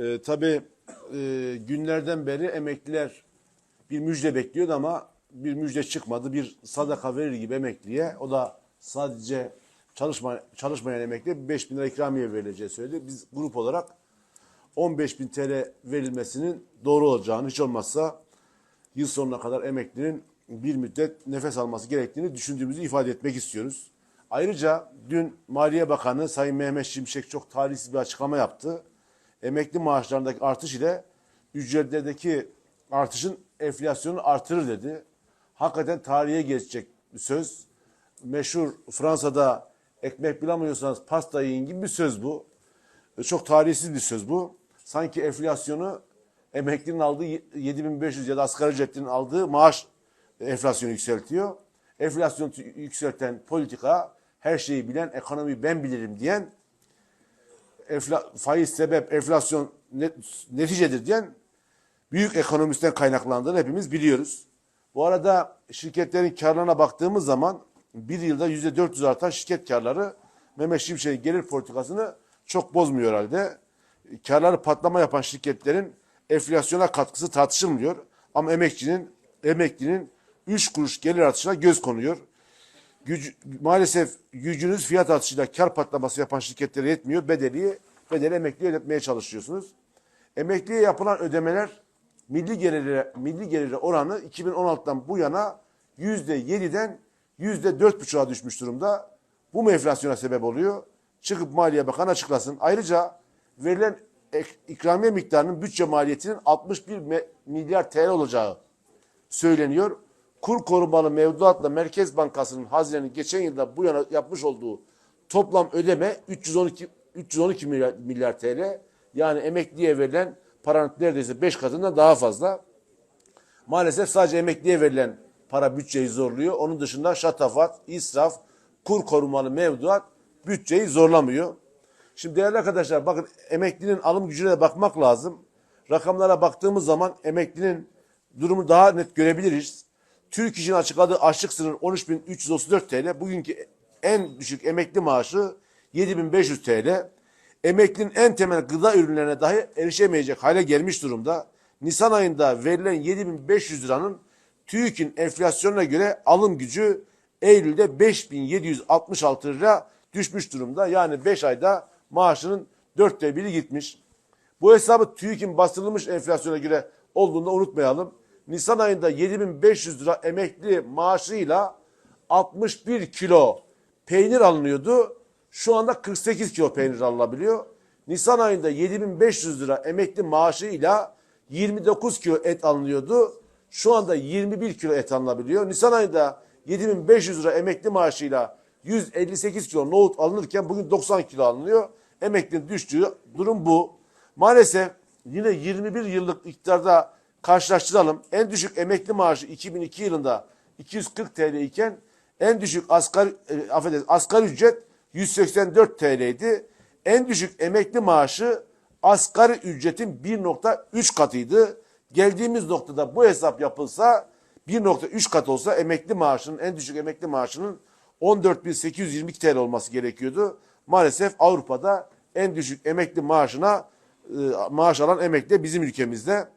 Ee, tabii e, günlerden beri emekliler bir müjde bekliyordu ama bir müjde çıkmadı. Bir sadaka verir gibi emekliye o da sadece çalışma, çalışmayan emekliye 5 bin lira ikramiye verileceği söyledi. Biz grup olarak 15 bin TL verilmesinin doğru olacağını hiç olmazsa yıl sonuna kadar emeklinin bir müddet nefes alması gerektiğini düşündüğümüzü ifade etmek istiyoruz. Ayrıca dün Maliye Bakanı Sayın Mehmet Şimşek çok talihsiz bir açıklama yaptı. Emekli maaşlarındaki artış ile ücretlerdeki artışın enflasyonu artırır dedi. Hakikaten tarihe geçecek bir söz. Meşhur Fransa'da ekmek bulamıyorsanız pasta yiyin gibi bir söz bu. E, Çok tarihsiz bir söz bu. Sanki enflasyonu emeklinin aldığı 7500 ya da asgari ücretlinin aldığı maaş enflasyonu yükseltiyor. Enflasyonu yükselten politika her şeyi bilen ekonomi ben bilirim diyen enfla, faiz sebep enflasyon net, neticedir diyen büyük ekonomistten kaynaklandığını hepimiz biliyoruz. Bu arada şirketlerin karlarına baktığımız zaman bir yılda yüzde 400 artan şirket karları Mehmet Şimşek'in gelir politikasını çok bozmuyor halde. Karları patlama yapan şirketlerin enflasyona katkısı tartışılmıyor. Ama emekçinin, emeklinin 3 kuruş gelir artışına göz konuyor. Güc, maalesef gücünüz fiyat artışıyla kar patlaması yapan şirketlere yetmiyor. Bedeli, bedeli emekliye ödetmeye çalışıyorsunuz. Emekliye yapılan ödemeler milli gelire, milli gelire oranı 2016'dan bu yana %7'den %4,5'a düşmüş durumda. Bu mu enflasyona sebep oluyor? Çıkıp Maliye Bakanı açıklasın. Ayrıca verilen ikramiye miktarının bütçe maliyetinin 61 me- milyar TL olacağı söyleniyor. Kur korumalı mevduatla Merkez Bankası'nın Haziran'ın geçen yılda bu yana yapmış olduğu toplam ödeme 312 312 milyar, milyar TL. Yani emekliye verilen paranın neredeyse 5 katından daha fazla. Maalesef sadece emekliye verilen para bütçeyi zorluyor. Onun dışında şatafat, israf, kur korumalı mevduat bütçeyi zorlamıyor. Şimdi değerli arkadaşlar bakın emeklinin alım gücüne de bakmak lazım. Rakamlara baktığımız zaman emeklinin durumu daha net görebiliriz. Türk İş'in açıkladığı açlık sınırı 13.334 TL. Bugünkü en düşük emekli maaşı 7.500 TL. Emeklinin en temel gıda ürünlerine dahi erişemeyecek hale gelmiş durumda. Nisan ayında verilen 7500 liranın TÜİK'in enflasyonuna göre alım gücü Eylül'de 5766 lira düşmüş durumda. Yani 5 ayda maaşının dörtte biri gitmiş. Bu hesabı TÜİK'in bastırılmış enflasyona göre olduğunu unutmayalım. Nisan ayında 7500 lira emekli maaşıyla 61 kilo peynir alınıyordu. Şu anda 48 kilo peynir alınabiliyor. Nisan ayında 7500 lira emekli maaşıyla 29 kilo et alınıyordu. Şu anda 21 kilo et alınabiliyor. Nisan ayında 7500 lira emekli maaşıyla 158 kilo nohut alınırken bugün 90 kilo alınıyor. Emeklinin düştüğü durum bu. Maalesef yine 21 yıllık iktidarda karşılaştıralım. En düşük emekli maaşı 2002 yılında 240 TL iken en düşük asgari, e, affedersiniz, asgari ücret 184 TL idi. En düşük emekli maaşı asgari ücretin 1.3 katıydı. Geldiğimiz noktada bu hesap yapılsa 1.3 kat olsa emekli maaşının en düşük emekli maaşının 14.822 TL olması gerekiyordu. Maalesef Avrupa'da en düşük emekli maaşına e, maaş alan emekli bizim ülkemizde.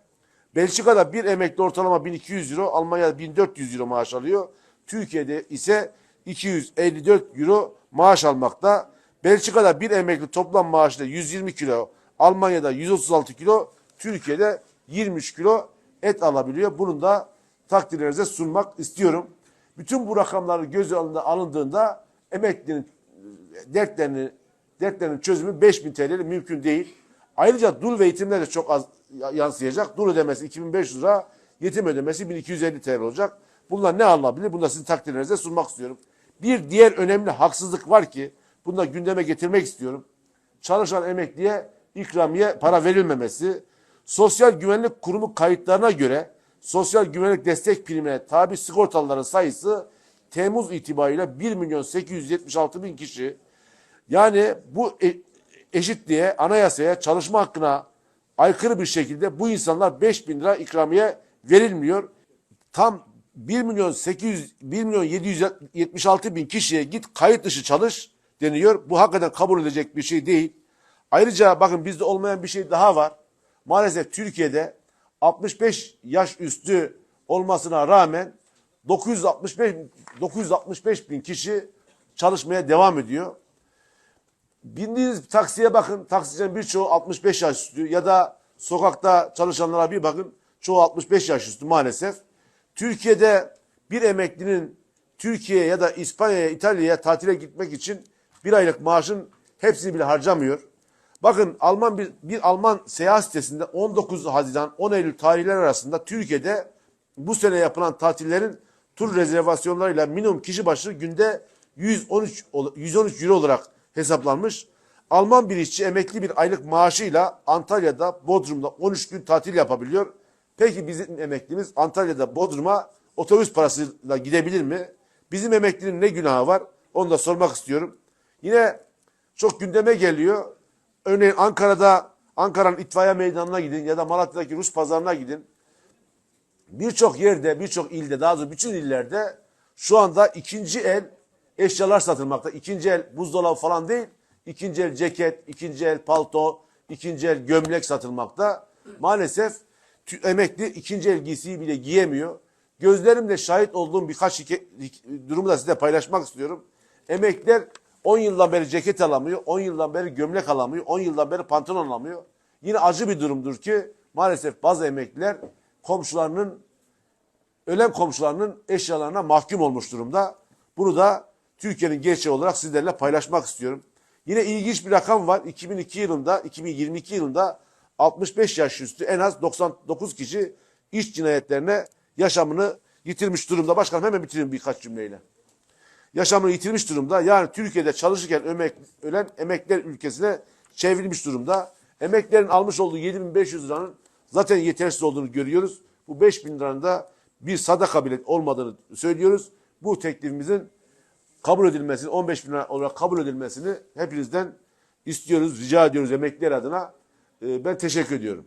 Belçika'da bir emekli ortalama 1200 euro, Almanya'da 1400 euro maaş alıyor. Türkiye'de ise 254 euro maaş almakta. Belçika'da bir emekli toplam maaşı da 120 kilo, Almanya'da 136 kilo, Türkiye'de 23 kilo et alabiliyor. Bunun da takdirlerinize sunmak istiyorum. Bütün bu rakamları göz önünde alındığında emeklinin dertlerini dertlerinin çözümü 5000 TL mümkün değil. Ayrıca dul ve yetimler de çok az yansıyacak. Dul ödemesi 2500 lira, yetim ödemesi 1250 TL olacak. Bunlar ne alınabilir? Bunu da sizin takdirlerinize sunmak istiyorum. Bir diğer önemli haksızlık var ki bunu da gündeme getirmek istiyorum. Çalışan emekliye ikramiye para verilmemesi, Sosyal Güvenlik Kurumu kayıtlarına göre sosyal güvenlik destek primine tabi sigortalıların sayısı Temmuz itibariyle 1 milyon 876 bin kişi. Yani bu e- eşitliğe, anayasaya, çalışma hakkına aykırı bir şekilde bu insanlar 5 bin lira ikramiye verilmiyor. Tam 1 milyon 800, 1 milyon 776 bin kişiye git kayıt dışı çalış deniyor. Bu hakikaten kabul edecek bir şey değil. Ayrıca bakın bizde olmayan bir şey daha var. maalesef Türkiye'de 65 yaş üstü olmasına rağmen 965 965 bin kişi çalışmaya devam ediyor. Bindiğiniz taksiye bakın. Taksicinin birçoğu 65 yaş üstü ya da sokakta çalışanlara bir bakın. Çoğu 65 yaş üstü maalesef. Türkiye'de bir emeklinin Türkiye'ye ya da İspanya'ya, İtalya'ya tatile gitmek için bir aylık maaşın hepsini bile harcamıyor. Bakın Alman bir, bir Alman seyahat sitesinde 19 Haziran 10 Eylül tarihleri arasında Türkiye'de bu sene yapılan tatillerin tur rezervasyonlarıyla minimum kişi başı günde 113 ol- 113 euro olarak hesaplanmış. Alman bir işçi emekli bir aylık maaşıyla Antalya'da, Bodrum'da 13 gün tatil yapabiliyor. Peki bizim emeklimiz Antalya'da, Bodrum'a otobüs parasıyla gidebilir mi? Bizim emeklinin ne günahı var? Onu da sormak istiyorum. Yine çok gündeme geliyor. Örneğin Ankara'da Ankara'nın itfaiye meydanına gidin ya da Malatya'daki Rus pazarına gidin. Birçok yerde, birçok ilde, daha doğrusu bütün illerde şu anda ikinci el eşyalar satılmakta. İkinci el buzdolabı falan değil, ikinci el ceket, ikinci el palto, ikinci el gömlek satılmakta. Maalesef emekli ikinci el giysiyi bile giyemiyor. Gözlerimle şahit olduğum birkaç durumu da size paylaşmak istiyorum. Emekliler 10 yıldan beri ceket alamıyor, 10 yıldan beri gömlek alamıyor, 10 yıldan beri pantolon alamıyor. Yine acı bir durumdur ki maalesef bazı emekliler komşularının ölen komşularının eşyalarına mahkum olmuş durumda. Bunu da Türkiye'nin gerçeği olarak sizlerle paylaşmak istiyorum. Yine ilginç bir rakam var. 2002 yılında, 2022 yılında 65 yaş üstü en az 99 kişi iş cinayetlerine yaşamını yitirmiş durumda. Başkanım hemen bitireyim birkaç cümleyle. Yaşamını yitirmiş durumda. Yani Türkiye'de çalışırken emek, ölen emekliler ülkesine çevrilmiş durumda. Emeklilerin almış olduğu 7500 liranın zaten yetersiz olduğunu görüyoruz. Bu 5000 liranın da bir sadaka bile olmadığını söylüyoruz. Bu teklifimizin kabul edilmesini, 15 bin olarak kabul edilmesini hepinizden istiyoruz, rica ediyoruz emekliler adına. Ee, Ben teşekkür ediyorum.